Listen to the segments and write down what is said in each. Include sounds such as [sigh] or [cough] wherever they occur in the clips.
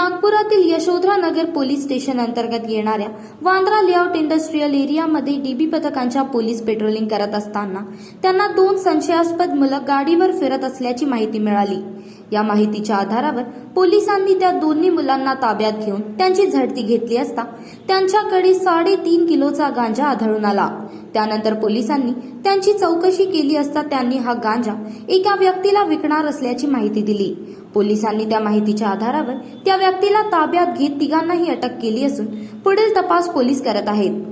नागपुरातील यशोधरा नगर police station अंतर्गत येणाऱ्या वांद्रा लेआउट इंडस्ट्रीयल एरियामध्ये डीबी पथकांच्या पोलीस पेट्रोलिंग करत असताना त्यांना दोन संशयास्पद मुलं गाडीवर फिरत असल्याची माहिती मिळाली. या माहितीच्या आधारावर पोलिसांनी त्या दोन्ही मुलांना ताब्यात घेऊन त्यांची झडती घेतली असता त्यांच्याकडे साडेतीन किलोचा गांजा आढळून आला. त्यानंतर पोलिसांनी त्यांची चौकशी केली असता त्यांनी हा गांजा एका व्यक्तीला विकणार असल्याची माहिती दिली. पोलिसांनी त्या माहितीच्या आधारावर त्या व्यक्तीला ताब्यात घेत तिघांनाही अटक केली असून पुढील तपास पोलीस करत आहेत.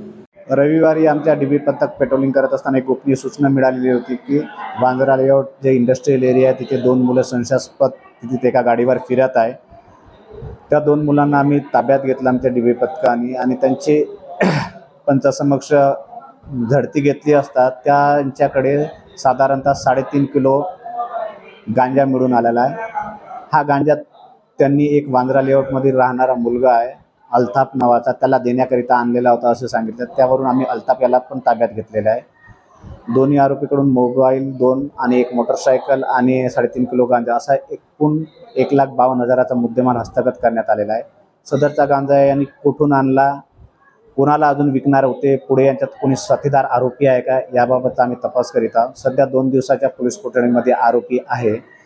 रविवारी आमच्या डीबी पथक पेट्रोलिंग करत असताना एक गोपनीय सूचना मिळालेली होती की बांद्रा लेआउट जे इंडस्ट्रीयल एरिया आहे तिथे दोन मुलं संशयास्पद तिथे एका गाडीवर फिरत आहे. त्या दोन मुलांना आम्ही ताब्यात घेतलं आमच्या डीबी पथकाने आणि त्यांचे [clears throat] पंचासमक्ष झडती घेतली असता त्यांच्याकडे साधारणतः साडेतीन किलो गांजा मिळून आलेला आहे. हा गांजा त्यांनी एक वांद्रा लेआउटमध्ये राहणारा मुलगा आहे अल्ताफ नावाचा. त्याला देण्याकरिता आणलेला होता असं सांगितलं. त्यावरून आम्ही अल्ताफ याला पण ताब्यात घेतलेला आहे. दोन्ही आरोपीकडून मोबाईल दोन आणि एक मोटरसायकल आणि साडेतीन किलो गांजा असा एकूण एक लाख बावन्न हजाराचा मुद्देमाल हस्तगत करण्यात आलेला आहे. सदरचा गांजा यांनी कुठून आणला? कोणाला अजून विकणार होते? पुढे यांच्यात कोणी साथीदार आरोपी आहे का? याबाबत आम्ही तपास करीत आहोत. सध्या दोन दिवसाच्या पोलीस कोठडीमध्ये आरोपी आहे.